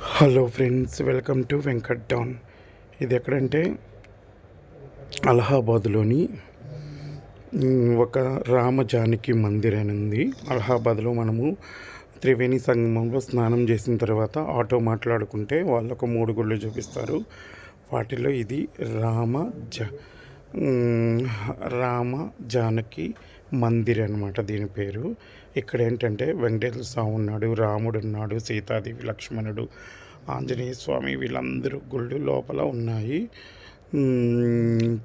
Hello friends welcome to Venkat town. ఇది ఎక్కడంటే అలహాబాద్లోని ఒక రామజానకి మందిర్ అని ఉంది. అలహాబాద్లో మనము త్రివేణి సంగమంలో స్నానం చేసిన తర్వాత ఆటో మాట్లాడుకుంటే వాళ్ళు ఒక మూడు గుళ్ళు చూపిస్తారు. వాటిలో ఇది రామ జ రామ జానకి మందిర్ అనమాట దీని పేరు. ఇక్కడ ఏంటంటే వెంకటేశ్వర స్వామి ఉన్నాడు రాముడు ఉన్నాడు సీతాదేవి లక్ష్మణుడు ఆంజనేయ స్వామి వీళ్ళందరూ గుళ్ళు లోపల ఉన్నాయి.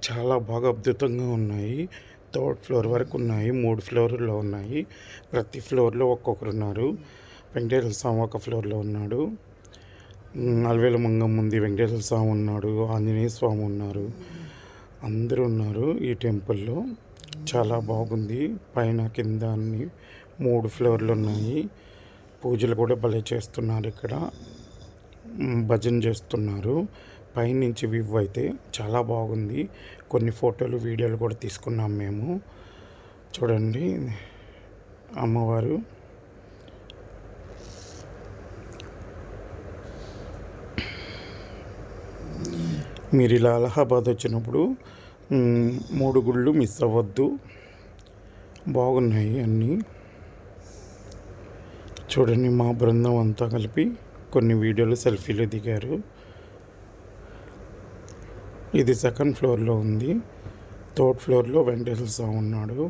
చాలా బాగా అద్భుతంగా ఉన్నాయి. థర్డ్ ఫ్లోర్ వరకు ఉన్నాయి మూడు ఫ్లోర్లో ఉన్నాయి. ప్రతి ఫ్లోర్లో ఒక్కొక్కరు ఉన్నారు. వెంకటేశ్వర స్వామి ఒక ఫ్లోర్లో ఉన్నాడు. మ్, మంగం ఉంది వెంకటేశ్వర స్వామి ఉన్నాడు ఆంజనేయ స్వామి ఉన్నారు. అందరూ ఉన్నారు ఈ టెంపుల్లో. చాలా బాగుంది. పైన కింద అన్ని మూడు ఫ్లోర్లు ఉన్నాయి. పూజలు కూడా భలే చేస్తున్నారు ఇక్కడ. భజన చేస్తున్నారు. పైనుంచి వ్యూ అయితే చాలా బాగుంది. కొన్ని ఫోటోలు వీడియోలు కూడా తీసుకున్నాం మేము. చూడండి. అమ్మవారు మీరు ఇలా అలహాబాద్ వచ్చినప్పుడు మూడు గుళ్ళు మిస్ అవ్వద్దు. బాగున్నాయి అన్నీ. చూడండి మా బృందం అంతా కలిపి కొన్ని వీడియోలు సెల్ఫీలు దిగారు. ఇది సెకండ్ ఫ్లోర్లో ఉంది. థర్డ్ ఫ్లోర్లో వెంకటేశ్వర స్వామి ఉన్నాడు.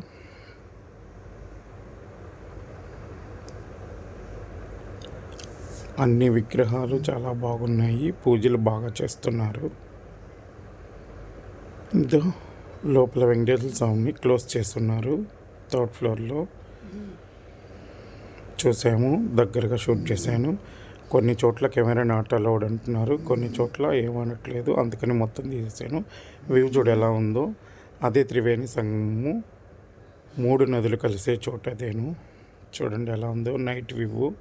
అన్ని విగ్రహాలు చాలా బాగున్నాయి. పూజలు బాగా చేస్తున్నారు. ఇదో లోపల వెంకటేశ్వర స్వామిని క్లోజ్ చేస్తున్నారు. థర్డ్ ఫ్లోర్లో. చూసాము దగ్గరగా షూట్ చేశాను. కొన్ని చోట్ల కెమెరా నాట్ అలౌడ్ అంటున్నారు. కొన్ని చోట్ల ఏమనట్లేదు అందుకని మొత్తం తీసేసాను. వ్యూ చూడు ఎలా ఉందో. అదే త్రివేణి సంగము మూడు నదులు కలిసే చోట అదేను. చూడండి ఎలా ఉందో. Night view.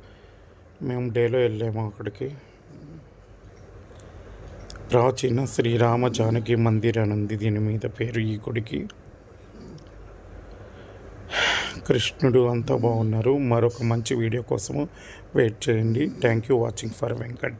మేము డేలో వెళ్ళాము అక్కడికి. ప్రాచీన శ్రీరామ జానకి మందిర్ అని ఉంది దీని మీద పేరు ఈ గుడికి. కృష్ణుడు అంతా బాగున్నారు. మరొక మంచి వీడియో కోసము వెయిట్ చేయండి. Thank you watching for Venkat